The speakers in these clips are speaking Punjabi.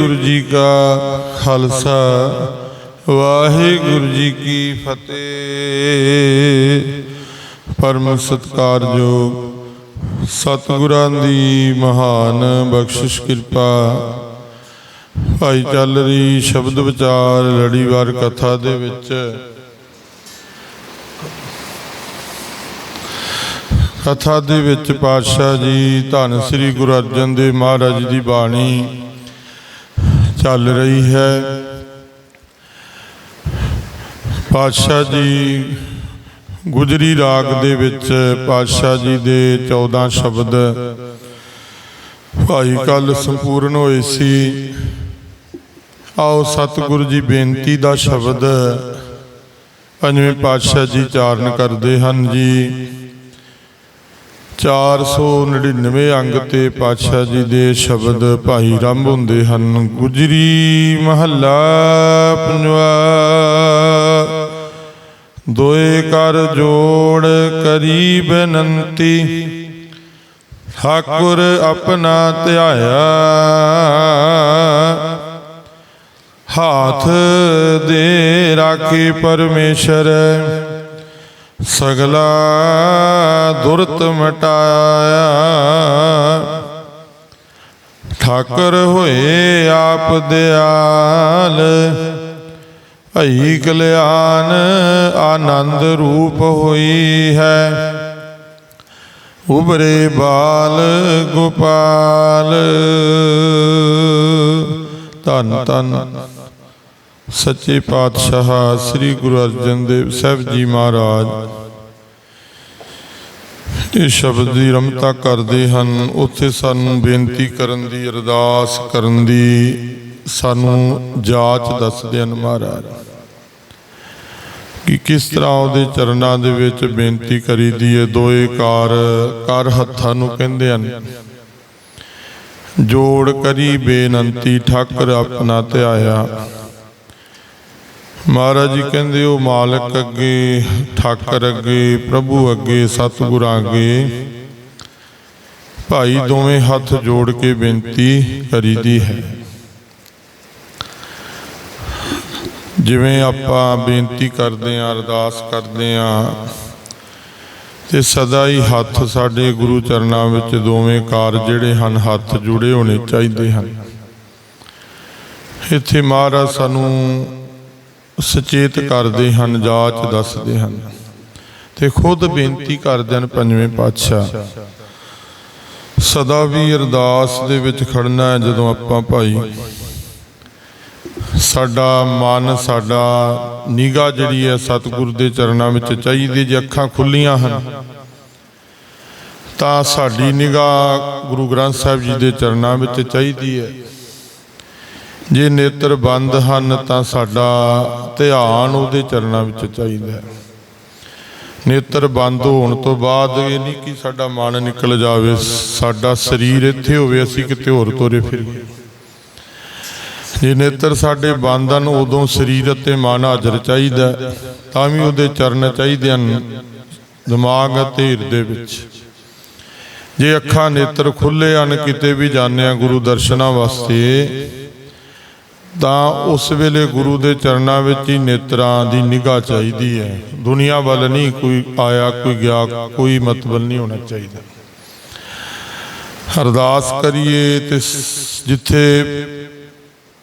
ਵਾਹਿਗੁਰੂ ਜੀ ਕਾ ਖਾਲਸਾ, ਵਾਹਿਗੁਰੂ ਜੀ ਕੀ ਫਤਿਹ। ਪਰਮ ਸਤਕਾਰਯੋਗ ਸਤਿਗੁਰਾਂ ਦੀ ਮਹਾਨ ਬਖਸ਼ਿਸ਼ ਕਿਰਪਾ। ਭਾਈ ਚੱਲ ਰਹੀ ਸ਼ਬਦ ਵਿਚਾਰ, ਲੜੀਵਾਰ ਕਥਾ ਦੇ ਵਿੱਚ। ਕਥਾ ਦੇ ਵਿੱਚ ਪਾਤਸ਼ਾਹ ਜੀ, ਧੰਨ ਸ੍ਰੀ ਗੁਰੂ ਅਰਜਨ ਦੇਵ ਮਹਾਰਾਜ ਦੀ ਬਾਣੀ। ਚੱਲ ਰਹੀ ਹੈ। ਪਾਤਸ਼ਾਹ ਜੀ, ਗੁਜਰੀ ਰਾਗ ਦੇ ਵਿੱਚ ਪਾਤਸ਼ਾਹ ਜੀ ਦੇ 14 ਸ਼ਬਦ ਭਾਈ ਕੱਲ ਸੰਪੂਰਨ ਹੋਏ ਸੀ। ਆਓ ਸਤਿਗੁਰੂ ਜੀ, ਬੇਨਤੀ ਦਾ ਸ਼ਬਦ ਪੰਜਵੇਂ ਪਾਤਸ਼ਾਹ ਜੀ ਚਾਰਨ ਕਰਦੇ ਹਨ ਜੀ। 499 ਅੰਗ ਤੇ ਪਾਤਸ਼ਾਹ ਜੀ ਦੇ ਸ਼ਬਦ ਭਾਈ ਰੰਭ ਹੁੰਦੇ ਹਨ। ਗੁਜਰੀ ਮਹੱਲਾ ਪੰਜਵਾ, ਦੋਏ ਕਰ ਜੋੜ ਕਰੀ ਬੇਨੰਤੀ ਠਾਕੁਰ ਆਪਣਾ ਧਿਆਇਆ। ਹਾਥ ਦੇ ਰਾਖੀ ਪਰਮੇਸ਼ਰ ਸਗਲਾ ਦੁਰਤ ਮਟਾਇਆ। ਠਾਕਰ ਹੋਏ ਆਪ ਦਿਆਲ, ਭਈ ਕਲਿਆਣ ਆਨੰਦ ਰੂਪ ਹੋਈ ਹੈ। ਉਬਰੇ ਬਾਲ ਗੋਪਾਲ, ਧੰਨ ਧੰਨ ਸੱਚੇ ਪਾਤਸ਼ਾਹ ਸ੍ਰੀ ਗੁਰੂ ਅਰਜਨ ਦੇਵ ਸਾਹਿਬ ਜੀ ਮਹਾਰਾਜ। ਇਹ ਸ਼ਬਦ ਦੀ ਰਮਤਾ ਕਰਦੇ ਹਨ, ਉੱਥੇ ਸਾਨੂੰ ਬੇਨਤੀ ਕਰਨ ਦੀ, ਅਰਦਾਸ ਕਰਨ ਦੀ ਸਾਨੂੰ ਜਾਚ ਦੱਸਦੇ ਹਨ ਮਹਾਰਾਜ। ਕਿ ਕਿਸ ਤਰ੍ਹਾਂ ਉਹਦੇ ਚਰਨਾਂ ਦੇ ਵਿੱਚ ਬੇਨਤੀ ਕਰੀਦੀ ਹੈ ਦੋਏ ਕਾਰ ਕਰ ਹੱਥਾਂ ਨੂੰ ਕਹਿੰਦੇ ਹਨ। ਜੋੜ ਕਰੀ ਬੇਨੰਤੀ, ਠਾਕਰ ਆਪਣਾ ਧਿਆਇਆ ਮਹਾਰਾਜ ਜੀ ਕਹਿੰਦੇ, ਉਹ ਮਾਲਕ ਅੱਗੇ, ਠਾਕਰ ਅੱਗੇ, ਪ੍ਰਭੂ ਅੱਗੇ, ਸਤਿਗੁਰਾਂ ਅੱਗੇ। ਭਾਈ ਦੋਵੇਂ ਹੱਥ ਜੋੜ ਕੇ ਬੇਨਤੀ ਕਰੀਦੀ ਹੈ। ਜਿਵੇਂ ਆਪਾਂ ਬੇਨਤੀ ਕਰਦੇ ਆਂ ਅਰਦਾਸ ਕਰਦੇ ਆਂ ਤੇ ਸਦਾ ਹੀ ਹੱਥ ਸਾਡੇ ਗੁਰੂ ਚਰਨਾਂ ਵਿੱਚ ਦੋਵੇਂ ਕਾਰ ਜਿਹੜੇ ਹਨ, ਹੱਥ ਜੁੜੇ ਹੋਣੇ ਚਾਹੀਦੇ ਹਨ। ਇੱਥੇ ਮਹਾਰਾਜ ਸਾਨੂੰ ਸੁਚੇਤ ਕਰਦੇ ਹਨ, ਜਾਚ ਦੱਸਦੇ ਹਨ। ਤੇ ਖੁਦ ਬੇਨਤੀ ਕਰਦੇ ਹਨ ਪੰਜਵੇਂ ਪਾਤਸ਼ਾਹ, ਸਦਾ ਵੀ ਅਰਦਾਸ ਦੇ ਵਿੱਚ ਖੜਨਾ ਹੈ ਜਦੋਂ ਆਪਾਂ ਭਾਈ, ਸਾਡਾ ਮਨ, ਸਾਡਾ ਨਿਗਾਹ ਜਿਹੜੀ ਹੈ ਸਤਿਗੁਰ ਦੇ ਚਰਨਾਂ ਵਿੱਚ ਚਾਹੀਦੀ, ਜੇ ਅੱਖਾਂ ਖੁੱਲੀਆਂ ਹਨ, ਤਾਂ ਸਾਡੀ ਨਿਗਾਹ ਗੁਰੂ ਗ੍ਰੰਥ ਸਾਹਿਬ ਜੀ ਦੇ ਚਰਨਾਂ ਵਿੱਚ ਚਾਹੀਦੀ ਹੈ। ਜੇ ਨੇਤਰ ਬੰਦ ਹਨ ਤਾਂ ਸਾਡਾ ਧਿਆਨ ਉਹਦੇ ਚਰਨਾਂ ਵਿੱਚ ਚਾਹੀਦਾ ਹੈ। ਨੇਤਰ ਬੰਦ ਹੋਣ ਤੋਂ ਬਾਅਦ ਇਹ ਨਹੀਂ ਕਿ ਸਾਡਾ ਮਨ ਨਿਕਲ ਜਾਵੇ, ਸਾਡਾ ਸਰੀਰ ਇੱਥੇ ਹੋਵੇ, ਅਸੀਂ ਕਿਤੇ ਹੋਰ ਤੋਰੇ ਫਿਰ ਜੇ ਨੇਤਰ ਸਾਡੇ ਬੰਦ ਹਨ, ਉਦੋਂ ਸਰੀਰ ਅਤੇ ਮਨ ਹਾਜ਼ਰ ਚਾਹੀਦਾ ਤਾਂ ਵੀ ਉਹਦੇ ਚਰਨ ਚਾਹੀਦੇ ਹਨ ਦਿਮਾਗ ਅਤੇ ਹਿਰਦੇ ਵਿੱਚ। ਜੇ ਅੱਖਾਂ ਨੇਤਰ ਖੁੱਲੇ ਹਨ, ਕਿਤੇ ਵੀ ਜਾਂਦੇ ਆ ਗੁਰੂ ਦਰਸ਼ਨਾਂ ਵਾਸਤੇ ਤਾਂ ਉਸ ਵੇਲੇ ਗੁਰੂ ਦੇ ਚਰਨਾਂ ਵਿੱਚ ਹੀ ਨੇਤਰਾਂ ਦੀ ਨਿਗਾਹ ਚਾਹੀਦੀ ਹੈ। ਦੁਨੀਆ ਵੱਲ ਨਹੀਂ ਕੋਈ ਆਇਆ, ਕੋਈ ਗਿਆ, ਕੋਈ ਮਤਲਬ ਨਹੀਂ ਹੋਣਾ ਚਾਹੀਦਾ। ਅਰਦਾਸ ਕਰੀਏ ਤੇ ਜਿੱਥੇ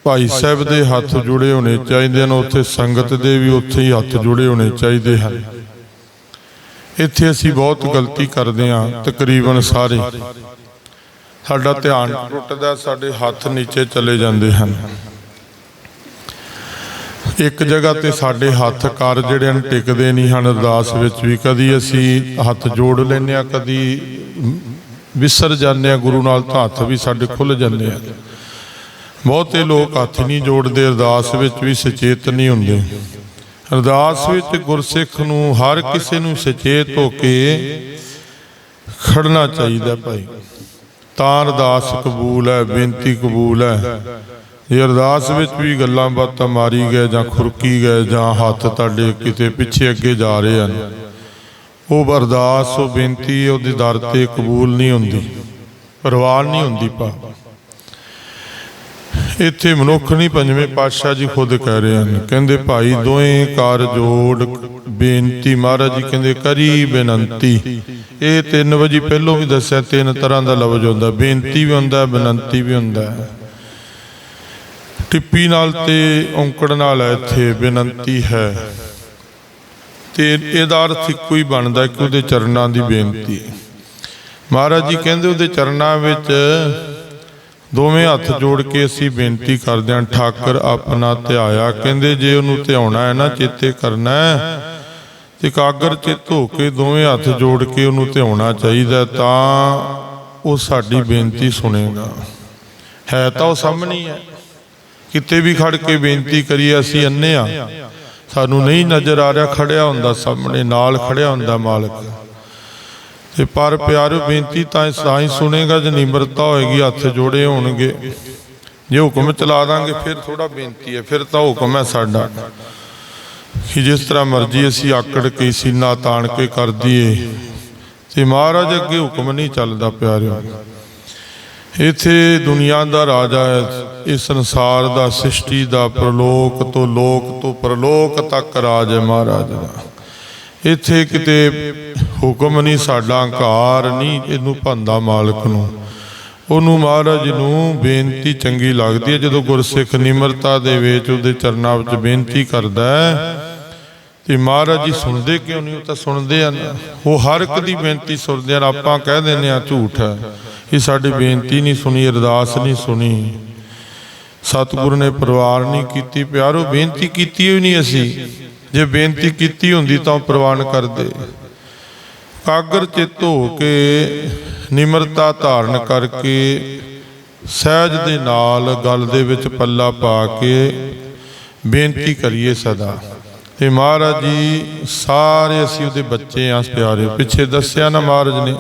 ਭਾਈ ਸਾਹਿਬ ਦੇ ਹੱਥ ਜੁੜੇ ਹੋਣੇ ਚਾਹੀਦੇ ਹਨ, ਉੱਥੇ ਸੰਗਤ ਦੇ ਵੀ ਉੱਥੇ ਹੀ ਹੱਥ ਜੁੜੇ ਹੋਣੇ ਚਾਹੀਦੇ ਹਨ। ਇੱਥੇ ਅਸੀਂ ਬਹੁਤ ਗਲਤੀ ਕਰਦੇ ਹਾਂ, ਤਕਰੀਬਨ ਸਾਰੇ। ਸਾਡਾ ਧਿਆਨ ਟੁੱਟਦਾ, ਸਾਡੇ ਹੱਥ ਨੀਚੇ ਚਲੇ ਜਾਂਦੇ ਹਨ। ਇੱਕ ਜਗ੍ਹਾ ਤੇ ਸਾਡੇ ਹੱਥ ਕਰ ਜਿਹੜੇ ਹਨ ਟਿਕਦੇ ਨਹੀਂ ਹਨ, ਅਰਦਾਸ ਵਿੱਚ ਵੀ ਕਦੀ ਅਸੀਂ ਹੱਥ ਜੋੜ ਲੈਂਦੇ ਆ ਕਦੀ ਵਿਸਰ ਜਾਂਦੇ ਆ ਗੁਰੂ ਨਾਲ ਤਾਂ ਹੱਥ ਵੀ ਸਾਡੇ ਖੁੱਲ ਜਾਂਦੇ ਆ ਬਹੁਤੇ ਲੋਕ ਹੱਥ ਨਹੀਂ ਜੋੜਦੇ, ਅਰਦਾਸ ਵਿੱਚ ਵੀ ਸੁਚੇਤ ਨਹੀਂ ਹੁੰਦੇ। ਅਰਦਾਸ ਵਿੱਚ ਗੁਰਸਿੱਖ ਨੂੰ ਹਰ ਕਿਸੇ ਨੂੰ ਸੁਚੇਤ ਹੋ ਕੇ ਖੜਨਾ ਚਾਹੀਦਾ ਭਾਈ। ਤਾਂ ਅਰਦਾਸ ਕਬੂਲ ਹੈ, ਬੇਨਤੀ ਕਬੂਲ ਹੈ। ਜੇ ਅਰਦਾਸ ਵਿੱਚ ਵੀ ਗੱਲਾਂ ਬਾਤਾਂ ਮਾਰੀ ਗਏ ਜਾਂ ਖੁਰਕੀ ਗਏ ਜਾਂ ਹੱਥ ਤੁਹਾਡੇ ਕਿਤੇ ਪਿੱਛੇ ਅੱਗੇ ਜਾ ਰਹੇ ਹਨ। ਉਹ ਅਰਦਾਸ, ਉਹ ਬੇਨਤੀ, ਉਹਦੇ ਦਰ ਤੇ ਕਬੂਲ ਨਹੀਂ ਹੁੰਦੀ। ਪ੍ਰਵਾਨ ਨਹੀਂ ਹੁੰਦੀ ਪਾ ਇੱਥੇ ਮਨੁੱਖ ਨਹੀਂ, ਪੰਜਵੇਂ ਪਾਤਸ਼ਾਹ ਜੀ ਖੁਦ ਕਹਿ ਰਹੇ ਹਨ। ਕਹਿੰਦੇ, ਭਾਈ, ਦੋਵੇਂ ਕਰ ਜੋੜ ਬੇਨਤੀ ਮਹਾਰਾਜ ਜੀ, ਕਹਿੰਦੇ, ਕਰੀ ਬੇਨੰਤੀ। ਇਹ ਤਿੰਨ ਵਜੀ ਪਹਿਲੋਂ ਵੀ ਦੱਸਿਆ, ਤਿੰਨ ਤਰ੍ਹਾਂ ਦਾ ਲਫ਼ਜ਼ ਹੁੰਦਾ। ਬੇਨਤੀ ਵੀ ਹੁੰਦਾ, ਬੇਨੰਤੀ ਵੀ ਹੁੰਦਾ। ਟਿੱਪੀ ਨਾਲ ਤੇ ਔਂਕੜ ਨਾਲ ਹੈ ਇੱਥੇ, ਬੇਨੰਤੀ ਹੈ। ਤੇ ਇਹਦਾ ਅਰਥ ਇੱਕੋ ਹੀ ਬਣਦਾ, ਕਿ ਉਹਦੇ ਚਰਨਾਂ ਦੀ ਬੇਨਤੀ। ਮਹਾਰਾਜ ਜੀ ਕਹਿੰਦੇ, ਉਹਦੇ ਚਰਨਾਂ ਵਿੱਚ ਦੋਵੇਂ ਹੱਥ ਜੋੜ ਕੇ ਅਸੀਂ ਬੇਨਤੀ ਕਰਦੇ ਹਾਂ, ਠਾਕਰ ਆਪਣਾ ਧਿਆਇਆ। ਕਹਿੰਦੇ ਜੇ ਉਹਨੂੰ ਧਿਆਉਣਾ ਹੈ ਨਾ, ਚੇਤੇ ਕਰਨਾ ਹੈ। ਤੇ ਕਾਗਰ ਚਿੱਤ ਹੋ ਕੇ ਦੋਵੇਂ ਹੱਥ ਜੋੜ ਕੇ ਉਹਨੂੰ ਧਿਆਉਣਾ ਚਾਹੀਦਾ ਤਾਂ ਉਹ ਸਾਡੀ ਬੇਨਤੀ ਸੁਣੇਗਾ। ਹੈ ਤਾਂ ਉਹ ਸਾਹਮਣੇ ਹੈ। ਕਿਤੇ ਵੀ ਖੜ ਕੇ ਬੇਨਤੀ ਕਰੀਏ, ਅਸੀਂ ਅੰਨੇ ਆ ਸਾਨੂੰ ਨਹੀਂ ਨਜ਼ਰ ਆ ਰਿਹਾ, ਖੜਿਆ ਹੁੰਦਾ ਸਾਹਮਣੇ, ਨਾਲ ਖੜਿਆ ਹੁੰਦਾ ਮਾਲਕ। ਤੇ ਪਰ ਪਿਆਰੋ ਬੇਨਤੀ ਤਾਂ ਤਾਂ ਹੀ ਸੁਣੇਗਾ, ਜੇ ਨਿਮਰਤਾ ਹੋਏਗੀ, ਹੱਥ ਜੋੜੇ ਹੋਣਗੇ। ਜੇ ਹੁਕਮ ਚਲਾ ਦਾਂਗੇ, ਫਿਰ ਥੋੜਾ ਬੇਨਤੀ ਹੈ, ਫਿਰ ਤਾਂ ਹੁਕਮ ਹੈ ਸਾਡਾ। ਕਿ ਜਿਸ ਤਰ੍ਹਾਂ ਮਰਜ਼ੀ ਅਸੀਂ ਆਕੜ ਕੇ, ਸੀਨਾ ਤਾਣ ਕੇ ਕਰ ਦਈਏ। ਤੇ ਮਹਾਰਾਜ ਅੱਗੇ ਹੁਕਮ ਨਹੀਂ ਚੱਲਦਾ, ਪਿਆਰਿਓ। ਇੱਥੇ ਦੁਨੀਆ ਦਾ ਰਾਜਾ ਹੈ, ਇਸ ਸੰਸਾਰ ਦਾ, ਸ੍ਰਿਸ਼ਟੀ ਦਾ, ਪ੍ਰਲੋਕ ਤੋਂ ਲੋਕ ਤੋਂ ਪ੍ਰਲੋਕ ਤੱਕ ਰਾਜ ਹੈ ਮਹਾਰਾਜ ਦਾ। ਇੱਥੇ ਕਿਤੇ ਹੁਕਮ ਨਹੀਂ, ਸਾਡਾ ਹੰਕਾਰ ਨਹੀਂ ਇਹਨੂੰ ਭੰਦਾ ਮਾਲਕ ਨੂੰ। ਉਹਨੂੰ ਮਹਾਰਾਜ ਨੂੰ ਬੇਨਤੀ ਚੰਗੀ ਲੱਗਦੀ ਹੈ, ਜਦੋਂ ਗੁਰਸਿੱਖ ਨਿਮਰਤਾ ਦੇ ਵਿੱਚ ਉਹਦੇ ਚਰਨਾਂ ਵਿੱਚ ਬੇਨਤੀ ਕਰਦਾ ਤੇ ਮਹਾਰਾਜ ਜੀ ਸੁਣਦੇ ਕਿਉਂ ਨਹੀਂ, ਉਹ ਤਾਂ ਸੁਣਦੇ ਹਨ। ਉਹ ਹਰ ਇੱਕ ਦੀ ਬੇਨਤੀ ਸੁਣਦੇ ਹਨ, ਆਪਾਂ ਕਹਿ ਦਿੰਦੇ ਆ ਝੂਠ ਹੈ। ਇਹ ਸਾਡੀ ਬੇਨਤੀ ਨਹੀਂ ਸੁਣੀ, ਅਰਦਾਸ ਨਹੀਂ ਸੁਣੀ। ਸਤਿਗੁਰੂ ਨੇ ਪਰਿਵਾਰ ਨਹੀਂ ਕੀਤੀ, ਪਿਆਰੋ, ਬੇਨਤੀ ਕੀਤੀ ਹੋਈ ਨਹੀਂ ਅਸੀਂ। ਜੇ ਬੇਨਤੀ ਕੀਤੀ ਹੁੰਦੀ ਤਾਂ ਉਹ ਪ੍ਰਵਾਨ ਕਰਦੇ। ਕਾਗਰ ਚਿੱਤ ਹੋ ਕੇ ਨਿਮਰਤਾ ਧਾਰਨ ਕਰਕੇ ਸਹਿਜ ਦੇ ਨਾਲ ਗੱਲ ਦੇ ਵਿੱਚ ਪੱਲਾ ਪਾ ਕੇ ਬੇਨਤੀ ਕਰੀਏ ਸਦਾ। ਤੇ ਮਹਾਰਾਜ ਜੀ, ਸਾਰੇ ਅਸੀਂ ਉਹਦੇ ਬੱਚੇ ਆਂ ਪਿਆਰੇ ਪਿੱਛੇ ਦੱਸਿਆ ਨਾ ਮਹਾਰਾਜ ਨੇ,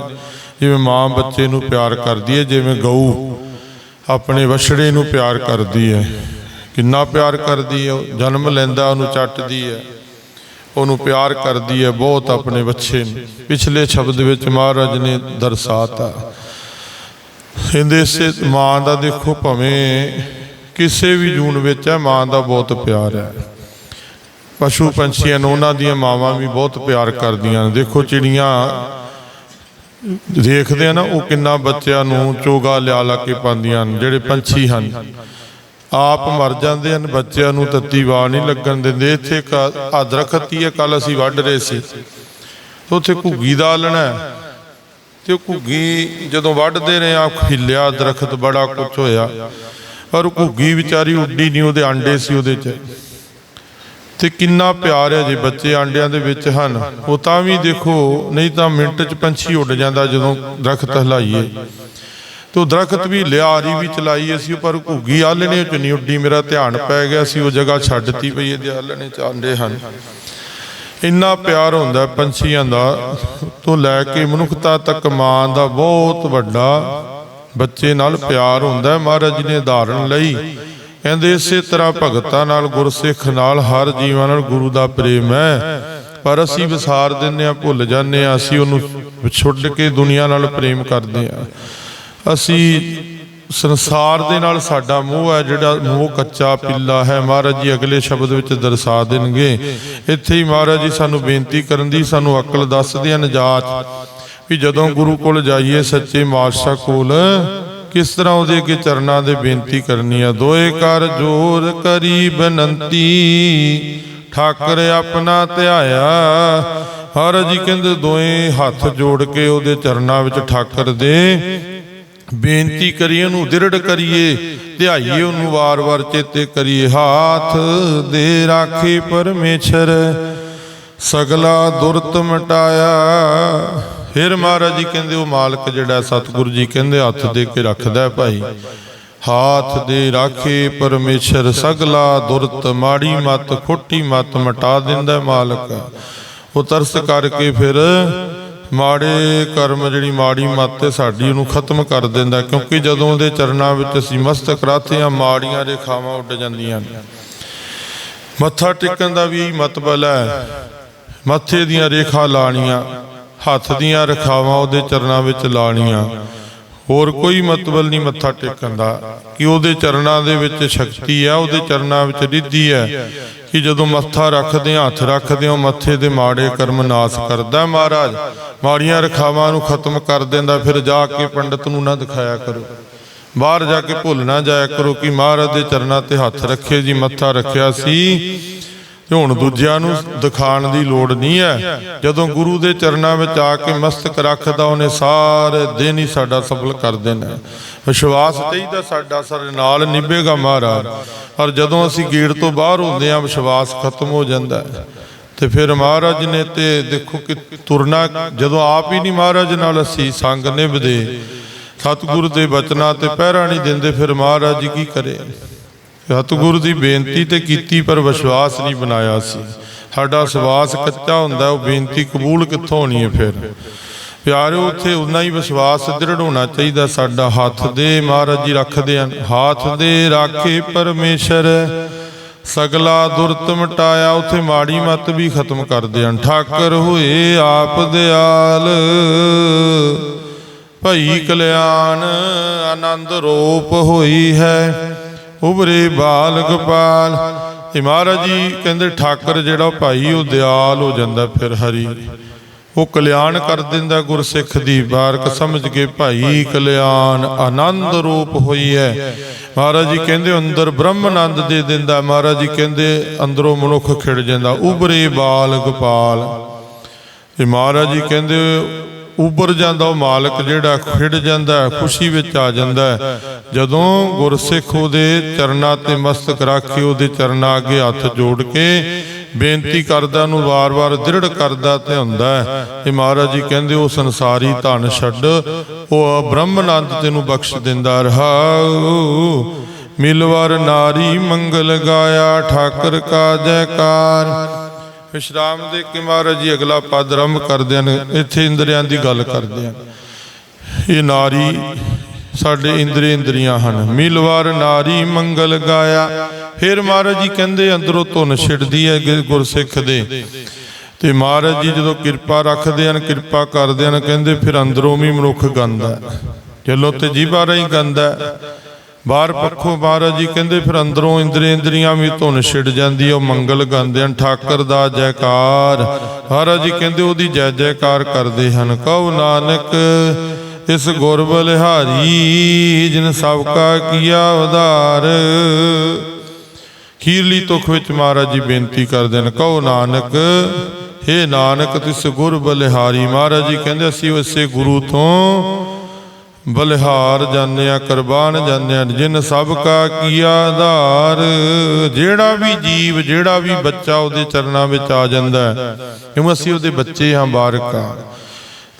ਜਿਵੇਂ ਮਾਂ ਬੱਚੇ ਨੂੰ ਪਿਆਰ ਕਰਦੀ ਹੈ, ਜਿਵੇਂ ਗਊ ਆਪਣੇ ਵਛੜੇ ਨੂੰ ਪਿਆਰ ਕਰਦੀ ਹੈ। ਕਿੰਨਾ ਪਿਆਰ ਕਰਦੀ ਹੈ ਉਹ ਜਨਮ ਲੈਂਦਾ, ਉਹਨੂੰ ਚੱਟਦੀ ਹੈ। ਉਹਨੂੰ ਪਿਆਰ ਕਰਦੀ ਹੈ, ਬਹੁਤ ਆਪਣੇ ਬੱਚੇ ਨੂੰ। ਪਿਛਲੇ ਸ਼ਬਦ ਵਿੱਚ ਮਹਾਰਾਜ ਨੇ ਦਰਸਾਤਾ, ਕਹਿੰਦੇ ਇਸੇ ਮਾਂ ਦਾ ਦੇਖੋ ਭਵੇਂ ਕਿਸੇ ਵੀ ਜੂਨ ਵਿੱਚ ਹੈ, ਮਾਂ ਦਾ ਬਹੁਤ ਪਿਆਰ ਹੈ। ਪਸ਼ੂ ਪੰਛੀਆਂ ਨੂੰ ਉਹਨਾਂ ਦੀਆਂ ਮਾਵਾਂ ਵੀ ਬਹੁਤ ਪਿਆਰ ਕਰਦੀਆਂ ਨੇ। ਦੇਖੋ ਚਿੜੀਆਂ ਦੇਖਦੇ ਆ ਨਾ, ਉਹ ਕਿੰਨਾ ਬੱਚਿਆਂ ਨੂੰ ਚੋਗਾ ਲਿਆ ਲਾ ਕੇ ਪਾਉਂਦੀਆਂ ਹਨ ਜਿਹੜੇ ਪੰਛੀ ਹਨ। ਆਪ ਮਰ ਜਾਂਦੇ ਹਨ, ਬੱਚਿਆਂ ਨੂੰ ਤੱਤੀ ਵਾਹ ਨਹੀਂ ਲੱਗਣ ਦਿੰਦੇ। ਇੱਥੇ ਇੱਕ ਦਰਖਤ ਹੀ ਹੈ ਕੱਲ ਅਸੀਂ ਵੱਢ ਰਹੇ ਸੀ। ਉੱਥੇ ਘੁੱਗੀ ਦਾ ਆਲਣਾ ਤੇ ਘੁੱਗੀ ਜਦੋਂ ਵੱਢਦੇ ਰਹੇ ਆ ਹਿੱਲਿਆ ਦਰਖਤ ਬੜਾ ਕੁਛ ਹੋਇਆ। ਪਰ ਉਹ ਘੁੱਗੀ ਵਿਚਾਰੀ ਉੱਡੀ ਨਹੀਂ, ਉਹਦੇ ਆਂਡੇ ਸੀ ਉਹਦੇ 'ਚ। ਤੇ ਕਿੰਨਾ ਪਿਆਰ ਹੈ ਜੇ ਬੱਚੇ ਆਂਡਿਆਂ ਦੇ ਵਿੱਚ ਹਨ। ਉਹ ਤਾਂ ਵੀ ਦੇਖੋ, ਨਹੀਂ ਤਾਂ ਮਿੰਟ 'ਚ ਪੰਛੀ ਉੱਡ ਜਾਂਦਾ ਜਦੋਂ ਦਰਖਤ ਹਿਲਾਈਏ। ਤੇ ਉਹ ਦਰਖਤ ਵੀ ਲਿਆਰੀ ਵੀ ਚਲਾਈ ਅਸੀਂ, ਪਰ ਘੁੱਗੀ ਆਲਣੇ 'ਚ ਨਹੀਂ ਉੱਡੀ, ਮੇਰਾ ਧਿਆਨ ਪੈ ਗਿਆ ਸੀ, ਉਹ ਜਗ੍ਹਾ ਛੱਡਤੀ ਪਈ, ਇਹਦੇ ਆਲਣੇ 'ਚ ਆਂਡੇ ਹਨ। ਇੰਨਾ ਪਿਆਰ ਹੁੰਦਾ ਪੰਛੀਆਂ ਦਾ, ਤੋਂ ਲੈ ਕੇ ਮਨੁੱਖਤਾ ਤੱਕ ਮਾਂ ਦਾ ਬਹੁਤ ਵੱਡਾ ਬੱਚੇ ਨਾਲ ਪਿਆਰ ਹੁੰਦਾ ਮਹਾਰਾਜ ਜੀ ਨੇ ਉਦਾਹਰਣ ਲਈ। ਕਹਿੰਦੇ ਇਸੇ ਤਰ੍ਹਾਂ ਭਗਤਾਂ ਨਾਲ, ਗੁਰਸਿੱਖ ਨਾਲ, ਹਰ ਜੀਵਾਂ ਨਾਲ ਗੁਰੂ ਦਾ ਪ੍ਰੇਮ ਹੈ। ਪਰ ਅਸੀਂ ਵਿਸਾਰ ਦਿੰਨੇ ਆ ਭੁੱਲ ਜਾਂਦੇ ਆ ਅਸੀਂ ਉਹਨੂੰ ਛੁੱਟ ਕੇ ਦੁਨੀਆ ਨਾਲ ਪ੍ਰੇਮ ਕਰਦੇ ਆ ਅਸੀਂ ਸੰਸਾਰ ਦੇ ਨਾਲ ਸਾਡਾ ਮੋਹ ਹੈ, ਜਿਹੜਾ ਮੋਹ ਕੱਚਾ ਪਿੱਲਾ ਹੈ, ਮਹਾਰਾਜ ਜੀ ਅਗਲੇ ਸ਼ਬਦ ਵਿੱਚ ਦਰਸਾ ਦੇਣਗੇ। ਇੱਥੇ ਹੀ ਮਹਾਰਾਜ ਜੀ ਸਾਨੂੰ ਬੇਨਤੀ ਕਰਨ ਦੀ, ਸਾਨੂੰ ਅਕਲ ਦੱਸਦੇ ਹਨ ਨਜਾਤ ਵੀ ਜਦੋਂ ਗੁਰੂ ਕੋਲ ਜਾਈਏ ਸੱਚੇ ਮਾਦਸ਼ਾਹ ਕੋਲ, ਕਿਸ ਤਰ੍ਹਾਂ ਉਹਦੇ ਅੱਗੇ ਚਰਨਾਂ ਦੇ ਬੇਨਤੀ ਕਰਨੀ ਆ? ਦੋਏ ਕਰ ਜੋਰ ਕਰੀ ਬਨੰਤੀ, ਠਾਕਰ ਆਪਣਾ ਧਿਆਇਆ। ਹਰ ਜੀ ਕਹਿੰਦੇ, ਦੋਏ ਹੱਥ ਜੋੜ ਕੇ ਉਹਦੇ ਚਰਨਾਂ ਵਿੱਚ ਠਾਕਰ ਦੇ। ਬੇਨਤੀ ਕਰੀਏ ਉਹਨੂੰ ਦਿਰੜ ਕਰੀਏ, ਧਿਆਈਏ ਉਹਨੂੰ ਵਾਰ-ਵਾਰ ਚੇਤੇ ਕਰੀਏ। ਹਾਥ ਦੇ ਰਾਖੇ ਪਰਮੇਸ਼ਰ, ਸਗਲਾ ਦੁਰਤ ਮਟਾਇਆ। ਫਿਰ ਮਹਾਰਾਜ ਜੀ ਕਹਿੰਦੇ, ਉਹ ਮਾਲਕ ਜਿਹੜਾ ਸਤਿਗੁਰੂ ਜੀ ਕਹਿੰਦੇ, ਹੱਥ ਦੇ ਕੇ ਰੱਖਦਾ ਭਾਈ। ਹਾਥ ਦੇ ਰਾਖੇ ਪਰਮੇਸ਼ਰ, ਸਗਲਾ ਦੁਰਤ ਮਾੜੀ ਮਤ, ਖੋਟੀ ਮਤ ਮਟਾ ਦਿੰਦਾ ਮਾਲਕ। ਉਹ ਤਰਸ ਕਰਕੇ ਫਿਰ ਮਾੜੇ ਕਰਮ ਜਿਹੜੀ ਮਾੜੀ ਮੱਤ ਹੈ ਸਾਡੀ ਉਹਨੂੰ ਖਤਮ ਕਰ ਦਿੰਦਾ, ਕਿਉਂਕਿ ਜਦੋਂ ਉਹਦੇ ਚਰਨਾਂ ਵਿੱਚ ਅਸੀਂ ਮਸਤਕ ਰੱਖਦੇ ਹਾਂ ਮਾੜੀਆਂ ਰੇਖਾਵਾਂ ਉੱਡ ਜਾਂਦੀਆਂ ਨੇ। ਮੱਥਾ ਟੇਕਣ ਦਾ ਵੀ ਮਤਬਲ ਹੈ। ਮੱਥੇ ਦੀਆਂ ਰੇਖਾ ਲਾਣੀਆਂ, ਹੱਥ ਦੀਆਂ ਰਖਾਵਾਂ ਉਹਦੇ ਚਰਨਾਂ ਵਿੱਚ ਲਾਣੀਆਂ। ਹੋਰ ਕੋਈ ਮਤਬਲ ਨਹੀਂ ਮੱਥਾ ਟੇਕਣ ਦਾ ਕਿ ਉਹਦੇ ਚਰਨਾਂ ਦੇ ਵਿੱਚ ਸ਼ਕਤੀ ਹੈ, ਉਹਦੇ ਚਰਨਾਂ ਵਿੱਚ ਰਿੱਧੀ ਹੈ ਕਿ ਜਦੋਂ ਮੱਥਾ ਰੱਖਦੇ ਹਾਂ, ਹੱਥ ਰੱਖਦੇ ਹੋ ਮੱਥੇ ਦੇ ਮਾੜੇ ਕਰਮ ਨਾਸ ਕਰਦਾ ਮਹਾਰਾਜ। ਮਾੜੀਆਂ ਰਖਾਵਾਂ ਨੂੰ ਖਤਮ ਕਰ ਦਿੰਦਾ, ਫਿਰ ਜਾ ਕੇ ਪੰਡਤ ਨੂੰ ਨਾ ਦਿਖਾਇਆ ਕਰੋ। ਬਾਹਰ ਜਾ ਕੇ ਭੁੱਲ ਨਾ ਜਾਇਆ ਕਰੋ ਕਿ ਮਹਾਰਾਜ ਦੇ ਚਰਨਾਂ ਤੇ ਹੱਥ ਰੱਖੇ ਜੀ, ਮੱਥਾ ਰੱਖਿਆ ਸੀ। ਤੇ ਹੁਣ ਦੂਜਿਆਂ ਨੂੰ ਦਿਖਾਣ ਦੀ ਲੋੜ ਨਹੀਂ ਹੈ। ਜਦੋਂ ਗੁਰੂ ਦੇ ਚਰਨਾਂ ਵਿੱਚ ਆ ਕੇ ਮਸਤਕ ਰੱਖਦਾ, ਉਹਨੇ ਸਾਰੇ ਦਿਨ ਹੀ ਸਾਡਾ ਸਫਲ ਕਰ ਦੇਣਾ ਵਿਸ਼ਵਾਸ ਚਾਹੀਦਾ ਸਾਡਾ ਸਾਡੇ ਨਾਲ ਨਿਭੇਗਾ ਮਹਾਰਾਜ। ਪਰ ਜਦੋਂ ਅਸੀਂ ਗੇੜ ਤੋਂ ਬਾਹਰ ਹੁੰਦੇ ਹਾਂ, ਵਿਸ਼ਵਾਸ ਖਤਮ ਹੋ ਜਾਂਦਾ ਹੈ। ਤੇ ਫਿਰ ਮਹਾਰਾਜ ਨੇ ਤੇ ਦੇਖੋ ਕਿ ਤੁਰਨਾ ਜਦੋਂ ਆਪ ਹੀ ਨਹੀਂ ਮਹਾਰਾਜ ਨਾਲ ਅਸੀਂ ਸੰਗ ਨਿਭਦੇ, ਸਤਿਗੁਰੂ ਦੇ ਬਚਨਾਂ ਤੇ ਪਹਿਰਾ ਨਹੀਂ ਦਿੰਦੇ, ਫਿਰ ਮਹਾਰਾਜ ਜੀ ਕੀ ਕਰੇ? ਸਤਿਗੁਰੂ ਦੀ ਬੇਨਤੀ ਤੇ ਕੀਤੀ, ਪਰ ਵਿਸ਼ਵਾਸ ਨਹੀਂ ਬਣਾਇਆ ਸੀ। ਸਾਡਾ ਸਵਾਸ ਕੱਚਾ ਹੁੰਦਾ, ਉਹ ਬੇਨਤੀ ਕਬੂਲ ਕਿੱਥੋਂ ਹੋਣੀ ਹੈ ਫਿਰ? ਪਿਆਰਿਓ, ਉੱਥੇ ਉਨਾ ਹੀ ਵਿਸ਼ਵਾਸ ਦ੍ਰਿੜ ਹੋਣਾ ਚਾਹੀਦਾ, ਸਾਡਾ ਹੱਥ ਦੇ ਮਹਾਰਾਜ ਜੀ ਰੱਖਦੇ ਹਨ। ਹੱਥ ਦੇ ਰਾਖੇ ਪਰਮੇਸ਼ਰ, ਸਗਲਾ ਦੁਰਤ ਮਟਾਇਆ, ਉੱਥੇ ਮਾੜੀ ਮਤ ਵੀ ਖਤਮ ਕਰਦੇ ਹਨ। ਠਾਕਰ ਹੋਏ ਆਪ ਦਿਆਲ, ਭਈ ਕਲਿਆਣ, ਆਨੰਦ ਰੂਪ ਹੋਈ ਹੈ। ਉਬਰੇ ਬਾਲ ਗੋਪਾਲ ਇਹ ਮਹਾਰਾਜ ਜੀ ਕਹਿੰਦੇ, ਠਾਕਰ ਜਿਹੜਾ ਭਾਈ, ਉਹ ਦਿਆਲ ਹੋ ਜਾਂਦਾ ਫਿਰ ਹਰੀ। ਉਹ ਕਲਿਆਣ ਕਰ ਦਿੰਦਾ ਗੁਰਸਿੱਖ ਦੀ ਬਾਰਕ ਸਮਝ ਕੇ ਭਾਈ ਕਲਿਆਣ ਆਨੰਦ ਰੂਪ ਹੋਈ ਹੈ ਮਹਾਰਾਜ ਜੀ ਕਹਿੰਦੇ, ਅੰਦਰ ਬ੍ਰਹਮ ਆਨੰਦ ਦੇ ਦਿੰਦਾ। ਮਹਾਰਾਜ ਜੀ ਕਹਿੰਦੇ, ਅੰਦਰੋਂ ਮਨੁੱਖ ਖਿੜ ਜਾਂਦਾ। ਉਬਰੇ ਬਾਲ ਗੋਪਾਲ ਇਹ ਮਹਾਰਾਜ ਜੀ ਕਹਿੰਦੇ ਉੱਭਰ ਜਾਂਦਾ ਉਹ ਮਾਲਕ ਜਿਹੜਾ ਖਿੜ ਜਾਂਦਾ, ਖੁਸ਼ੀ ਵਿੱਚ ਆ ਜਾਂਦਾ। ਜਦੋਂ ਗੁਰਸਿੱਖ ਉਹਦੇ ਚਰਨਾਂ ਤੇ ਮਸਤਕ ਰੱਖ ਕੇ ਉਹਦੇ ਚਰਨਾਂ ਅੱਗੇ ਹੱਥ ਜੋੜ ਕੇ ਬੇਨਤੀ ਕਰਦਾ ਨੂੰ ਵਾਰ-ਵਾਰ ਦ੍ਰਿੜ ਕਰਦਾ ਤੇ ਹੁੰਦਾ ਇਹ ਮਹਾਰਾਜ ਜੀ ਕਹਿੰਦੇ, ਉਹ ਸੰਸਾਰੀ ਧਨ ਛੱਡ, ਉਹ ਬ੍ਰਹਮ ਬ੍ਰਹਮਨੰਦ ਤੈਨੂੰ ਬਖਸ਼ ਦਿੰਦਾ ਰਹਾਉ ਮਿਲਵਰ ਨਾਰੀ ਮੰਗਲ ਗਾਇਆ, ਠਾਕਰ ਕਾ ਜੈਕਾਰ। ਵਿਸ਼ਰਾਮ ਦੇ ਕੇ ਮਹਾਰਾਜ ਜੀ ਅਗਲਾ ਪਦ ਆਰੰਭ ਕਰਦੇ ਹਨ, ਇੱਥੇ ਇੰਦਰੀਆਂ ਦੀ ਗੱਲ ਕਰਦੇ ਹਨ ਇਹ ਨਾਰੀ ਸਾਡੇ ਇੰਦਰੀ ਇੰਦਰੀਆਂ ਹਨ। ਮਿਲਵਾਰ ਨਾਰੀ ਮੰਗਲ ਗਾਇਆ। ਫਿਰ ਮਹਾਰਾਜ ਜੀ ਕਹਿੰਦੇ, ਅੰਦਰੋਂ ਧੁਨ ਛਿੜਦੀ ਹੈ ਗੁਰਸਿੱਖ ਦੇ। ਤੇ ਮਹਾਰਾਜ ਜੀ ਜਦੋਂ ਕਿਰਪਾ ਰੱਖਦੇ ਹਨ, ਕਿਰਪਾ ਕਰਦੇ ਹਨ, ਕਹਿੰਦੇ ਫਿਰ ਅੰਦਰੋਂ ਵੀ ਮਨੁੱਖ ਗੰਦਾ ਚਲੋ ਤੇ ਜੀਵਾ ਰਹੀ ਗੰਦਾ ਬਾਹਰ ਪੱਖੋਂ ਮਹਾਰਾਜ ਜੀ ਕਹਿੰਦੇ ਫਿਰ ਅੰਦਰੋਂ ਇੰਦਰੀ ਇੰਦਰੀਆਂ ਵੀ ਧੁਨ ਛਿੜ ਜਾਂਦੀ ਉਹ ਮੰਗਲ ਗਾਉਂਦੇ ਹਨ, ਠਾਕਰ ਦਾ ਜੈਕਾਰ। ਮਹਾਰਾਜ ਜੀ ਕਹਿੰਦੇ ਉਹਦੀ ਜੈ ਜੈਕਾਰ ਕਰਦੇ ਹਨ, ਕਹੋ ਨਾਨਕ, ਇਸ ਗੁਰ ਬਲਿਹਾਰੀ ਜਿਨ ਸਭ ਕਾ ਕੀਆ ਉਧਾਰ। ਖੀਰਲੀ ਤੁਖ ਵਿੱਚ ਮਹਾਰਾਜ ਜੀ ਬੇਨਤੀ ਕਰਦੇ ਹਨ, ਕਹੋ ਨਾਨਕ, ਹੇ ਨਾਨਕ, ਤਿਸ ਗੁਰ ਬਲਿਹਾਰੀ। ਮਹਾਰਾਜ ਜੀ ਕਹਿੰਦੇ ਅਸੀਂ ਉਸੇ ਗੁਰੂ ਤੋਂ ਬਲਿਹਾਰ ਜਾਣਿਆ ਕੁਰਬਾਨ ਜਾਣਿਆ ਜਿਨ ਸਭ ਕਾ ਕੀਆ ਆਧਾਰ, ਜਿਹੜਾ ਵੀ ਜੀਵ, ਜਿਹੜਾ ਵੀ ਬੱਚਾ ਉਹਦੇ ਚਰਨਾਂ ਵਿੱਚ ਆ ਜਾਂਦਾ ਹੈ ਕਿਉਂ ਅਸੀਂ ਉਹਦੇ ਬੱਚੇ ਹਾਂ ਬਾਰਕਾ।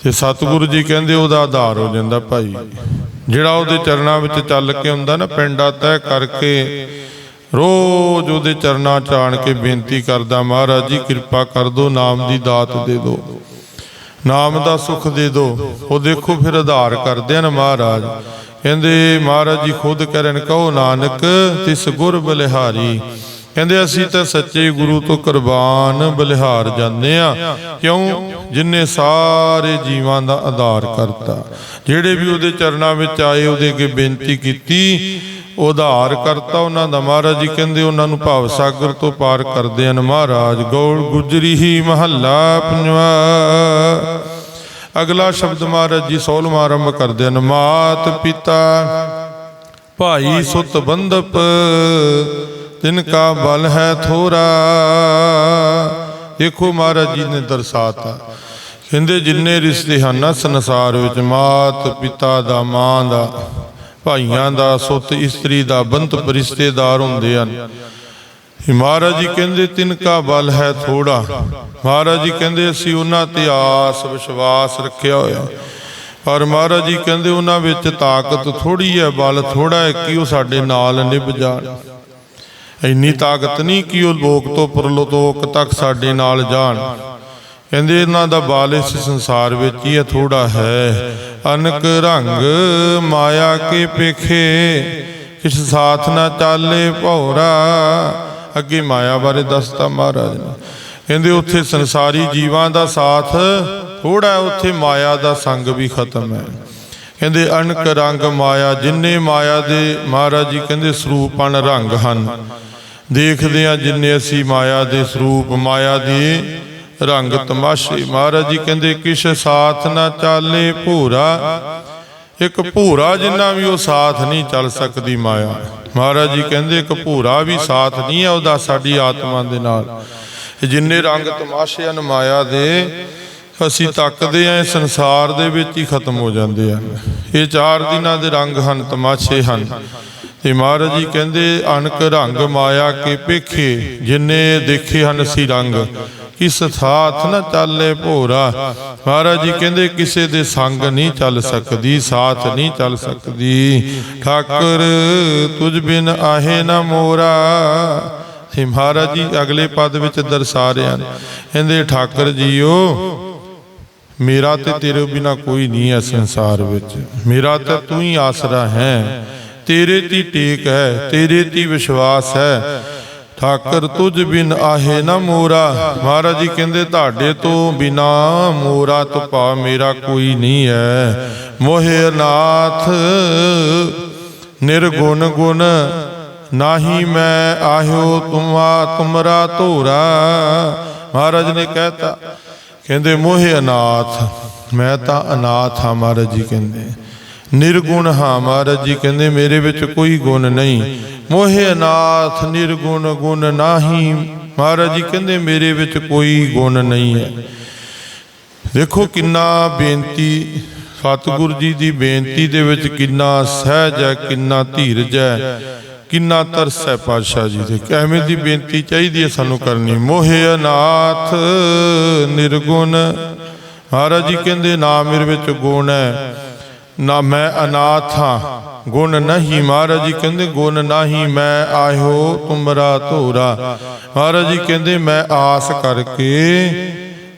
ਤੇ ਸਤਿਗੁਰੂ ਜੀ ਕਹਿੰਦੇ ਉਹਦਾ ਆਧਾਰ ਹੋ ਜਾਂਦਾ ਭਾਈ। ਜਿਹੜਾ ਉਹਦੇ ਚਰਨਾਂ ਵਿੱਚ ਚੱਲ ਕੇ ਹੁੰਦਾ ਨਾ, ਪਿੰਡਾ ਤੈਅ ਕਰਕੇ ਰੋਜ਼ ਉਹਦੇ ਚਰਨਾਂ 'ਚ ਆਣ ਕੇ ਬੇਨਤੀ ਕਰਦਾ, ਮਹਾਰਾਜ ਜੀ, ਕਿਰਪਾ ਕਰ ਦੋ, ਨਾਮ ਦੀ ਦਾਤ ਦੇ ਦਿਓ ਨਾਮ ਦਾ ਸੁਖ ਦੇ ਦਿਓ ਉਹ ਦੇਖੋ ਫਿਰ ਆਧਾਰ ਕਰਦੇ ਹਨ ਮਹਾਰਾਜ। ਕਹਿੰਦੇ, ਮਹਾਰਾਜ ਜੀ, ਖੁਦ ਕਰਨ ਕਹੋ ਨਾਨਕ, ਤਿਸ ਗੁਰ ਬਲਿਹਾਰੀ। ਕਹਿੰਦੇ, ਅਸੀਂ ਤਾਂ ਸੱਚੇ ਗੁਰੂ ਤੋਂ ਕੁਰਬਾਨ ਬਲਿਹਾਰ ਜਾਂਦੇ ਆ ਕਿਉਂ? ਜਿਨੇ ਸਾਰੇ ਜੀਵਾਂ ਦਾ ਆਧਾਰ ਕਰਤਾ। ਜਿਹੜੇ ਵੀ ਉਹਦੇ ਚਰਨਾਂ ਵਿੱਚ ਆਏ, ਉਹਦੇ ਅੱਗੇ ਬੇਨਤੀ ਕੀਤੀ ਉਧਾਰ ਕਰਤਾ ਉਹਨਾਂ ਦਾ ਮਹਾਰਾਜ ਜੀ, ਕਹਿੰਦੇ ਉਹਨਾਂ ਨੂੰ ਭਾਵ ਸਾਗਰ ਤੋਂ ਪਾਰ ਕਰਦੇ ਹਨ। ਮਹਾਰਾਜ ਗੌੜ ਗੁਜਰੀ ਹੀ ਮਹੱਲਾ ਪੰਜਵਾ। ਅਗਲਾ ਸ਼ਬਦ ਮਹਾਰਾਜ ਜੀ ਸੋਲਵਾਂ ਆਰੰਭ ਕਰਦੇ ਹਨ। ਮਾਤ ਪਿਤਾ, ਭਾਈ ਸੁਤ ਬੰਦਪ ਤਿਨ ਕਾ ਬਲ ਹੈ ਥੋਰਾ। ਦੇਖੋ ਮਹਾਰਾਜ ਜੀ ਨੇ ਦਰਸਾਤਾ। ਕਹਿੰਦੇ ਜਿੰਨੇ ਰਿਸ਼ਤੇ ਹਨ ਸੰਸਾਰ ਵਿੱਚ, ਮਾਤ ਪਿਤਾ ਦਾ ਮਾਂ ਦਾ ਭਾਈਆਂ ਦਾ ਸੁੱਤ ਇਸਤਰੀ ਦਾ ਬੰਤ ਰਿਸ਼ਤੇਦਾਰ ਹੁੰਦੇ ਹਨ। ਮਹਾਰਾਜ ਜੀ ਕਹਿੰਦੇ, ਤਿਨ ਕਾ ਬਲ ਹੈ ਥੋੜਾ ਮਹਾਰਾਜ ਜੀ ਕਹਿੰਦੇ, ਅਸੀਂ ਉਹਨਾਂ ਤੇ ਆਸ ਵਿਸ਼ਵਾਸ ਰੱਖਿਆ ਹੋਇਆ। ਪਰ ਮਹਾਰਾਜ ਜੀ ਕਹਿੰਦੇ, ਉਹਨਾਂ ਵਿੱਚ ਤਾਕਤ ਥੋੜੀ ਹੈ, ਬਲ ਥੋੜਾ ਹੈ ਕਿ ਉਹ ਸਾਡੇ ਨਾਲ ਨਿਭ ਜਾਣ। ਇੰਨੀ ਤਾਕਤ ਨਹੀਂ ਕਿ ਉਹ ਲੋਕ ਤੋਂ ਪਰਲੋਕ ਤੱਕ ਸਾਡੇ ਨਾਲ ਜਾਣ। ਕਹਿੰਦੇ ਇਹਨਾਂ ਦਾ ਬਾਲ ਇਸ ਸੰਸਾਰ ਵਿੱਚ ਹੀ ਥੋੜਾ ਹੈ। ਅਨਕ ਰੰਗ ਮਾਇਆ ਕੇ ਪੇਖੇ, ਕਿਸ ਸਾਥ ਨਾ ਚਾਲੇ ਭੌਰਾ। ਅੱਗੇ ਮਾਇਆ ਬਾਰੇ ਦੱਸਤਾ ਮਹਾਰਾਜ ਨੇ। ਕਹਿੰਦੇ ਉੱਥੇ ਸੰਸਾਰੀ ਜੀਵਾਂ ਦਾ ਸਾਥ ਥੋੜਾ ਉੱਥੇ ਮਾਇਆ ਦਾ ਸੰਗ ਵੀ ਖਤਮ ਹੈ। ਕਹਿੰਦੇ ਅਨਕ ਰੰਗ ਮਾਇਆ, ਜਿੰਨੇ ਮਾਇਆ ਦੇ ਮਹਾਰਾਜ ਜੀ ਕਹਿੰਦੇ ਸਰੂਪਨ ਰੰਗ ਹਨ। ਦੇਖਦੇ ਆ ਜਿੰਨੇ ਅਸੀਂ ਮਾਇਆ ਦੇ ਸਰੂਪ, ਮਾਇਆ ਦੇ ਰੰਗ ਤਮਾਸ਼ੇ ਮਹਾਰਾਜ ਜੀ ਕਹਿੰਦੇ ਕਿਛ ਸਾਥ ਨਾ ਚਾਲੇ ਭੂਰਾ, ਇੱਕ ਭੂਰਾ ਜਿੰਨਾ ਵੀ ਉਹ ਸਾਥ ਨਹੀਂ ਚੱਲ ਸਕਦੀ ਮਾਇਆ। ਮਹਾਰਾਜ ਜੀ ਕਹਿੰਦੇ, ਇੱਕ ਭੂਰਾ ਵੀ ਸਾਥ ਨਹੀਂ ਹੈ ਉਹਦਾ ਸਾਡੀ ਆਤਮਾ ਦੇ ਨਾਲ। ਜਿੰਨੇ ਰੰਗ ਤਮਾਸ਼ੇ ਹਨ ਮਾਇਆ ਦੇ, ਅਸੀਂ ਤੱਕਦੇ ਆ ਸੰਸਾਰ ਦੇ ਵਿੱਚ ਹੀ ਖਤਮ ਹੋ ਜਾਂਦੇ ਆ ਇਹ ਚਾਰ ਦਿਨਾਂ ਦੇ ਰੰਗ ਹਨ, ਤਮਾਸ਼ੇ ਹਨ। ਤੇ ਮਹਾਰਾਜ ਜੀ ਕਹਿੰਦੇ ਅਣਕ ਰੰਗ ਮਾਇਆ ਕੇ ਪੇਖੇ ਜਿੰਨੇ ਦੇਖੇ ਹਨ ਅਸੀਂ ਰੰਗ। ਕਿਸ ਸਾਥ ਨਾ ਚੱਲੇ ਭੋਰਾ? ਮਹਾਰਾਜ ਜੀ ਕਹਿੰਦੇ, ਕਿਸੇ ਦੇ ਸੰਗ ਨਹੀਂ ਚੱਲ ਸਕਦੀ, ਸਾਥ ਨਹੀਂ ਚੱਲ ਸਕਦੀ। ਠਾਕਰ, ਤੁਝ ਬਿਨ ਆਹੇ ਨਾ ਮੋਰਾ। ਤੇ ਮਹਾਰਾਜ ਜੀ ਅਗਲੇ ਪਦ ਵਿੱਚ ਦਰਸਾ ਰਹੇ ਹਨ। ਕਹਿੰਦੇ, ਠਾਕਰ ਜੀਓ, ਮੇਰਾ ਤੇ ਤੇਰੇ ਬਿਨਾ ਕੋਈ ਨਹੀਂ ਹੈ ਸੰਸਾਰ ਵਿੱਚ। ਮੇਰਾ ਤਾਂ ਤੂੰ ਹੀ ਆਸਰਾ ਹੈ। ਤੇਰੇ ਤੇ ਟੇਕ ਹੈ, ਤੇਰੇ ਤੇ ਵਿਸ਼ਵਾਸ ਹੈ। ਠਾਕਰ ਤੁਝ ਬਿਨ ਆਹੇ ਨਾ ਮੋਰਾ। ਮਹਾਰਾਜ ਜੀ ਕਹਿੰਦੇ, ਤੁਹਾਡੇ ਤੋਂ ਬਿਨਾ ਮੋਰਾ ਤੁਪਾ ਮੇਰਾ ਕੋਈ ਨਹੀਂ ਹੈ। ਮੋਹਿ ਨਾਥ ਨਿਰਗੁਣ ਗੁਣ ਨਾਹੀ ਮੈਂ ਆਹਿਓ, ਤੁਮਾ ਤੁਮਰਾ ਧੋਰਾ। ਮਹਾਰਾਜ ਨੇ ਕਹਿਤਾ, ਕਹਿੰਦੇ, ਮੋਹਿ ਅਨਾਥ, ਮੈਂ ਤਾਂ ਅਨਾਥ ਹਾਂ, ਮਹਾਰਾਜ ਜੀ ਕਹਿੰਦੇ। ਨਿਰਗੁਣ ਹਾਂ ਮਹਾਰਾਜ ਜੀ, ਕਹਿੰਦੇ ਮੇਰੇ ਵਿੱਚ ਕੋਈ ਗੁਣ ਨਹੀਂ। ਮੋਹਿ ਅਨਾਥ ਨਿਰਗੁਣ ਗੁਣ ਨਾਹੀ। ਮਹਾਰਾਜ ਜੀ, ਕਹਿੰਦੇ ਮੇਰੇ ਵਿੱਚ ਕੋਈ ਗੁਣ ਨਹੀਂ ਹੈ। ਦੇਖੋ ਕਿੰਨਾ ਬੇਨਤੀ, ਸਤਿਗੁਰੂ ਜੀ ਦੀ ਬੇਨਤੀ ਦੇ ਵਿੱਚ ਕਿੰਨਾ ਸਹਿਜ ਹੈ, ਕਿੰਨਾ ਧੀਰਜ ਹੈ, ਕਿੰਨਾ ਤਰਸ ਹੈ ਪਾਤਸ਼ਾਹ ਜੀ ਦੇ। ਐਵੇਂ ਦੀ ਬੇਨਤੀ ਚਾਹੀਦੀ ਹੈ ਸਾਨੂੰ ਕਰਨੀ। ਮੋਹਿ ਅਨਾਥ ਨਿਰਗੁਣ। ਮਹਾਰਾਜ ਜੀ, ਕਹਿੰਦੇ ਨਾ ਮੇਰੇ ਵਿੱਚ ਗੁਣ ਹੈ। ਨਾ ਮੈਂ ਅਨਾਥ ਹਾਂ। ਗੁਣ ਨਹੀਂ ਮਹਾਰਾਜ ਜੀ ਕਹਿੰਦੇ, ਗੁਣ ਨਹੀਂ ਮੈਂ ਆਇਓ ਤੁਮਰਾ ਧੋਰਾ। ਮਹਾਰਾਜ ਜੀ ਕਹਿੰਦੇ, ਮੈਂ ਆਸ ਕਰਕੇ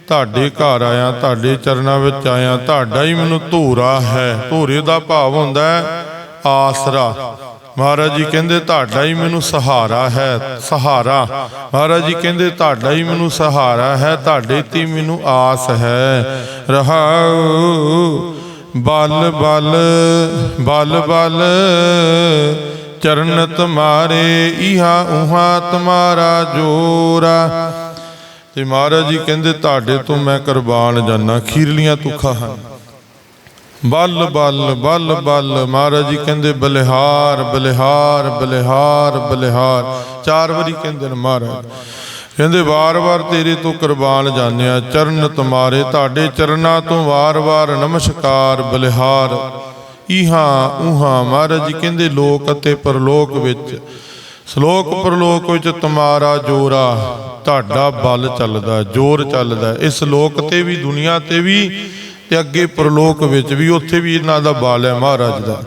ਤੁਹਾਡੇ ਘਰ ਆਇਆ, ਤੁਹਾਡੇ ਚਰਨਾਂ ਵਿੱਚ ਆਇਆ, ਤੁਹਾਡਾ ਹੀ ਮੈਨੂੰ ਧੋਰਾ ਹੈ। ਧੋਰੇ ਦਾ ਭਾਵ ਹੁੰਦਾ ਹੈ ਆਸਰਾ। ਮਹਾਰਾਜ ਜੀ ਕਹਿੰਦੇ, ਤੁਹਾਡਾ ਹੀ ਮੈਨੂੰ ਸਹਾਰਾ ਹੈ, ਸਹਾਰਾ। ਮਹਾਰਾਜ ਜੀ ਕਹਿੰਦੇ, ਤੁਹਾਡਾ ਹੀ ਮੈਨੂੰ ਸਹਾਰਾ ਹੈ, ਤੁਹਾਡੇ ਤੇ ਮੈਨੂੰ ਆਸ ਹੈ। ਰਹਾਉ ਬਲ ਬਲ ਬਲ ਬਲ ਚਰਨ ਤੁਮਾਰੇ ਇਹਾ ਉਹਾ ਤੁਮਾਰਾ ਜੋਰਾ। ਤੇ ਮਹਾਰਾਜ ਜੀ ਕਹਿੰਦੇ, ਤੁਹਾਡੇ ਤੋਂ ਮੈਂ ਕੁਰਬਾਨ ਜਾਨਾ ਖੀਰਲੀਆਂ ਤੁਖਾ ਹਨ। ਬਲ ਬਲ ਬਲ ਬਲ, ਮਹਾਰਾਜ ਜੀ ਕਹਿੰਦੇ, ਬਲਿਹਾਰ ਬਲਿਹਾਰ ਬਲਿਹਾਰ ਬਲਿਹਾਰ। ਚਾਰ ਵਾਰੀ ਕਹਿੰਦੇ ਨੇ ਮਹਾਰਾਜ। ਕਹਿੰਦੇ, ਵਾਰ-ਵਾਰ ਤੇਰੇ ਤੋਂ ਕੁਰਬਾਨ ਜਾਣਿਆ ਚਰਨ ਤੁਮਾਰੇ, ਤੁਹਾਡੇ ਚਰਨਾਂ ਤੋਂ ਵਾਰ-ਵਾਰ ਨਮਸਕਾਰ, ਬਲਿਹਾਰ। ਇਹਾਂ ਉਹਾਂ ਮਹਾਰਾਜ ਜੀ ਕਹਿੰਦੇ, ਲੋਕ ਅਤੇ ਪਰਲੋਕ ਵਿੱਚ, ਸ਼ਲੋਕ ਪਰਲੋਕ ਵਿੱਚ ਤੁਮਾਰਾ ਜੋਰਾ, ਤੁਹਾਡਾ ਬਲ ਚੱਲਦਾ, ਜੋਰ ਚੱਲਦਾ। ਇਸ ਲੋਕ ਤੇ ਵੀ, ਦੁਨੀਆ ਤੇ ਵੀ ਤੇ ਅੱਗੇ ਪਰਲੋਕ ਵਿੱਚ ਵੀ, ਉੱਥੇ ਵੀ ਇਹਨਾਂ ਦਾ ਬਲ ਹੈ ਮਹਾਰਾਜ ਦਾ।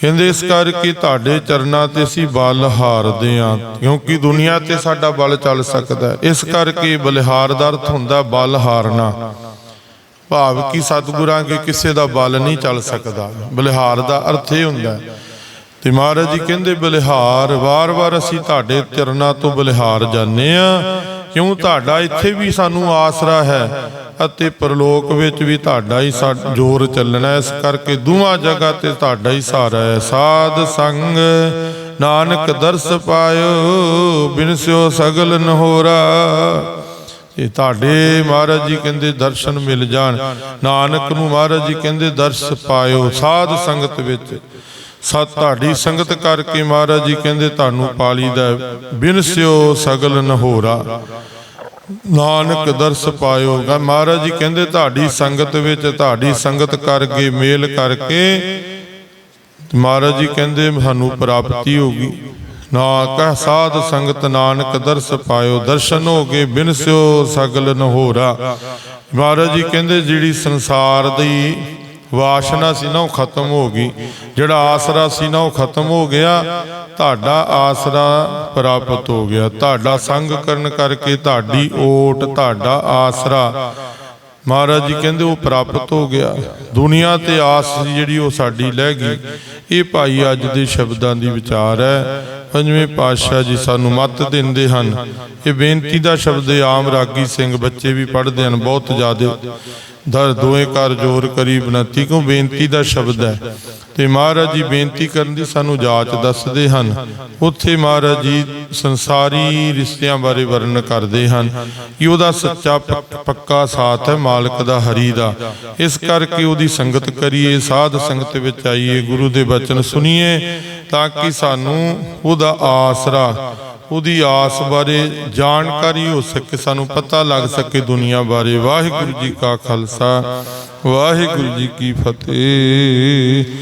ਕਹਿੰਦੇ, ਇਸ ਕਰਕੇ ਤੁਹਾਡੇ ਚਰਨਾਂ ਤੇ ਅਸੀਂ ਬਲ ਹਾਰਦੇ ਹਾਂ, ਕਿਉਂਕਿ ਦੁਨੀਆ ਤੇ ਸਾਡਾ ਬਲ ਚੱਲ ਸਕਦਾ ਇਸ ਕਰਕੇ ਬਲਿਹਾਰ ਦਾ ਅਰਥ ਹੁੰਦਾ ਬਲ ਹਾਰਨਾ। ਭਾਵ ਕਿ ਸਤਿਗੁਰਾਂ ਕੇ ਕਿਸੇ ਦਾ ਬਲ ਨਹੀਂ ਚੱਲ ਸਕਦਾ। ਬਲਿਹਾਰ ਦਾ ਅਰਥ ਇਹ ਹੁੰਦਾ ਤੇ ਮਹਾਰਾਜ ਜੀ ਕਹਿੰਦੇ, ਬਲਿਹਾਰ, ਵਾਰ-ਵਾਰ ਅਸੀਂ ਤੁਹਾਡੇ ਚਰਨਾਂ ਤੋਂ ਬਲਿਹਾਰ ਜਾਂਦੇ ਆ ਕਿਉਂ ਤੁਹਾਡਾ ਇੱਥੇ ਵੀ ਸਾਨੂੰ ਆਸਰਾ ਹੈ ਅਤੇ ਪਰਲੋਕ ਵਿੱਚ ਵੀ ਤੁਹਾਡਾ ਹੀ ਜੋਰ ਚੱਲਣਾ ਇਸ ਕਰਕੇ ਦੋਵਾਂ ਜਗ੍ਹਾ ਤੇ ਤੁਹਾਡਾ ਹੀ ਸਹਾਰਾ ਹੈ। ਸਾਧ ਸੰਗ ਨਾਨਕ ਦਰਸ ਪਾਇਓ ਬਿਨਸਿਓ ਸਗਲ ਨਹੋਰਾ ਇਹ ਤੁਹਾਡੇ ਮਹਾਰਾਜ ਜੀ ਕਹਿੰਦੇ ਦਰਸ਼ਨ ਮਿਲ ਜਾਣ। ਨਾਨਕ ਨੂੰ ਮਹਾਰਾਜ ਜੀ ਕਹਿੰਦੇ ਦਰਸ ਪਾਇਓ ਸਾਧ ਸੰਗਤ ਵਿੱਚ। ਸਤ ਤੁਹਾਡੀ ਸੰਗਤ ਕਰਕੇ ਮਹਾਰਾਜ ਜੀ ਕਹਿੰਦੇ ਤੁਹਾਨੂੰ ਪਾਲੀ ਦਾ ਬਿਨ ਸਿਓ ਸਗਲ ਨਹੋਰਾ ਨਾਨਕ ਦਰਸ ਪਾਇਓ। ਮਹਾਰਾਜ ਜੀ ਕਹਿੰਦੇ ਤੁਹਾਡੀ ਸੰਗਤ ਵਿੱਚ ਤੁਹਾਡੀ ਸੰਗਤ ਕਰਕੇ ਮੇਲ ਕਰਕੇ ਮਹਾਰਾਜ ਜੀ ਕਹਿੰਦੇ ਸਾਨੂੰ ਪ੍ਰਾਪਤੀ ਹੋਗੀ ਨਾ ਕਹ ਸਾਧ ਸੰਗਤ ਨਾਨਕ ਦਰਸ ਪਾਇਓ। ਦਰਸ਼ਨ ਹੋ ਗਏ ਬਿਨਸਿਓ ਸਗਲ ਨਹੋਰਾ ਮਹਾਰਾਜ ਜੀ ਕਹਿੰਦੇ ਜਿਹੜੀ ਸੰਸਾਰ ਦੀ ਵਾਸ਼ਨਾ ਸੀ ਨਾ ਉਹ ਖਤਮ ਹੋ ਗਈ। ਜਿਹੜਾ ਆਸਰਾ ਸੀ ਨਾ ਉਹ ਖਤਮ ਹੋ ਗਿਆ। ਤੁਹਾਡਾ ਆਸਰਾ ਪ੍ਰਾਪਤ ਹੋ ਗਿਆ। ਤੁਹਾਡਾ ਸੰਗ ਕਰਨ ਕਰਕੇ ਤੁਹਾਡੀ ਓਟ, ਤੁਹਾਡਾ ਆਸਰਾ ਮਹਾਰਾਜ ਜੀ ਕਹਿੰਦੇ ਉਹ ਪ੍ਰਾਪਤ ਹੋ ਗਿਆ। ਦੁਨੀਆ ਤੇ ਆਸ ਜਿਹੜੀ ਉਹ ਸਾਡੀ ਲੈ ਗਈ। ਇਹ ਭਾਈ ਅੱਜ ਦੇ ਸ਼ਬਦਾਂ ਦੀ ਵਿਚਾਰ ਹੈ। ਪੰਜਵੇਂ ਪਾਤਸ਼ਾਹ ਜੀ ਸਾਨੂੰ ਮੱਤ ਦਿੰਦੇ ਹਨ। ਇਹ ਬੇਨਤੀ ਦਾ ਸ਼ਬਦ ਆਮ ਰਾਗੀ ਸਿੰਘ ਬੱਚੇ ਵੀ ਪੜ੍ਹਦੇ ਹਨ, ਬਹੁਤ ਜ਼ਿਆਦਾ। ਦਰ ਦੋਏ ਕਰ ਜੋਰ ਕਰੀ ਬਨਤੀ ਕੋ ਬੇਨਤੀ ਦਾ ਸ਼ਬਦ ਹੈ? ਤੇ ਮਹਾਰਾਜ ਜੀ ਬੇਨਤੀ ਕਰਨ ਦੀ ਸਾਨੂੰ ਜਾਚ ਦੱਸਦੇ ਹਨ। ਉੱਥੇ ਮਹਾਰਾਜ ਜੀ ਸੰਸਾਰੀ ਰਿਸ਼ਤਿਆਂ ਬਾਰੇ ਵਰਣਨ ਕਰਦੇ ਹਨ। ਕਿ ਉਹਦਾ ਸੱਚਾ ਪੱਕਾ ਸਾਥ ਹੈ, ਮਾਲਕ ਦਾ, ਹਰੀ ਦਾ। ਇਸ ਕਰਕੇ ਉਹਦੀ ਸੰਗਤ ਕਰੀਏ, ਸਾਧ ਸੰਗਤ ਵਿੱਚ ਆਈਏ, ਗੁਰੂ ਦੇ ਬਚਨ ਸੁਣੀਏ, ਤਾਂ ਕਿ ਸਾਨੂੰ ਉਹਦਾ ਆਸਰਾ ਉਹਦੀ ਆਸ ਬਾਰੇ ਜਾਣਕਾਰੀ ਹੋ ਸਕੇ, ਸਾਨੂੰ ਪਤਾ ਲੱਗ ਸਕੇ ਦੁਨੀਆ ਬਾਰੇ। ਵਾਹਿਗੁਰੂ ਜੀ ਕਾ ਖਾਲਸਾ, ਵਾਹਿਗੁਰੂ ਜੀ ਕੀ ਫਤਿਹ।